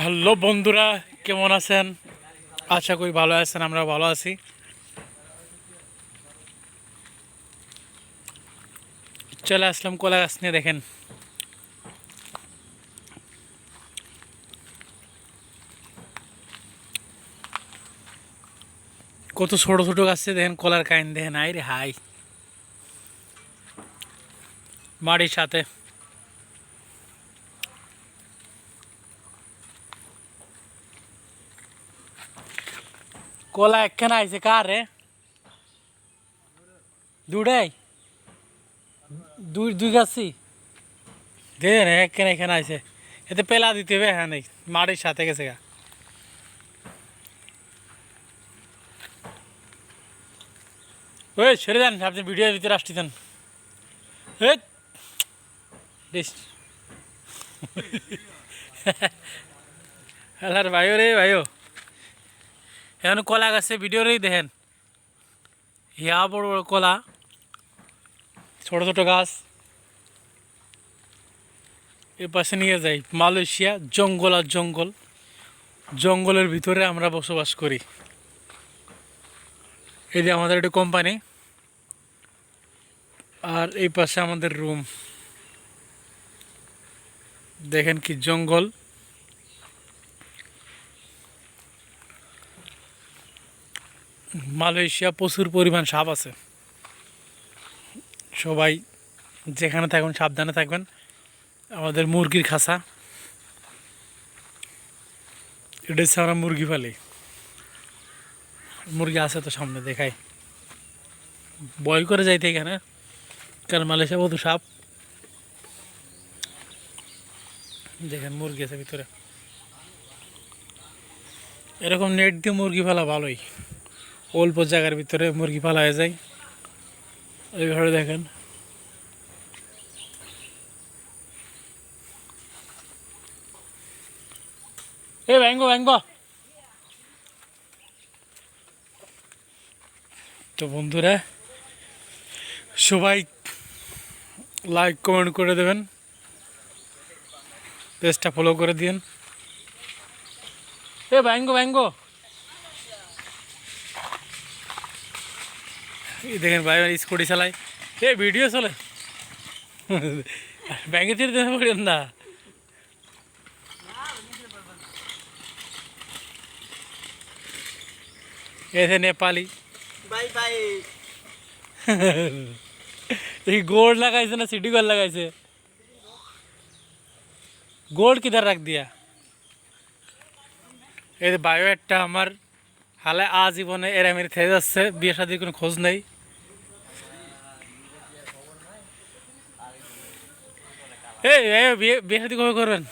Hello বন্ধুরা, কেমন আছেন? আশা করি ভালো আছেন আমরা ভালো আছি। চলে আসলাম কলা গাছ নিয়ে, দেখেন। কত ছোট ছোট গাছে দেখেন, কলার কাইন দেখেন আই রে হাই। মাটির সাথে। কলা একখানে আইছে কার রে দুটাই দুই দুই গাছি দে না একখানে এখানে আইছে এতে পেলা দিতে হবে হ্যাঁ নেই মাটির সাথে গেছে গা ওই সরে যান আপনি ভিডিওর ভিতরে আসতেছেন এই বেশ ভাইও রে ভাইও এখন কলা গাছে ভিডিওরেই দেখেন। ইয়া বড় বড় কলা, ছোট ছোট গাছ। এ পাশে নিয়ে যাই, মালয়েশিয়া, জঙ্গল আর জঙ্গল। জঙ্গলের ভিতরে আমরা বসবাস করি। এই যে আমাদের একটা কোম্পানি আর এই পাশে আমাদের রুম দেখেন কি জঙ্গল। মালয়েশিয়া প্রচুর পরিমাণ সাপ আছে। সবাই যেখানে থাকবেন সাবধানে থাকবেন। আমাদের মুরগির খাঁচা এটা হচ্ছে আমরা মুরগি পালি। মুরগি আছে তো সামনে, দেখাই। বয় করে যাইতে এখানে, কারণ মালয়েশিয়া বহু সাপ। দেখেন মুরগি আছে ভিতরে। এরকম নেট দিয়ে মুরগি ফেলা ভালোই। অল্প জায়গার ভিতরে মুরগি পালা হয়ে যায়। এইভাবে দেখেন। এ, ব্যাঙ্গো ব্যাঙ্গো। তো বন্ধুরা, সবাই লাইক কমেন্ট করে দেবেন। পেজটা ফলো করে দিন। এ, ব্যাঙ্গো ব্যাঙ্গো। দেখেন ভাই স্কুটি চালায় এ ভিডিও চলে ব্যাংকে ছেড়ে দিতে পারেন না এসে নেপালি বাই বাই এই গোল্ড লাগাইছে না সিটি গোল্ড লাগাইছে গোল্ড কিধার রাখ দিয়া এই যে বায়ো একটা আমার হালে আজীবনে এরামের থেকে যাচ্ছে, বিয়ে শাদির কোনো খোঁজ নেই। এই, বিয়ে বিয়ে শাদি কবে করবেন?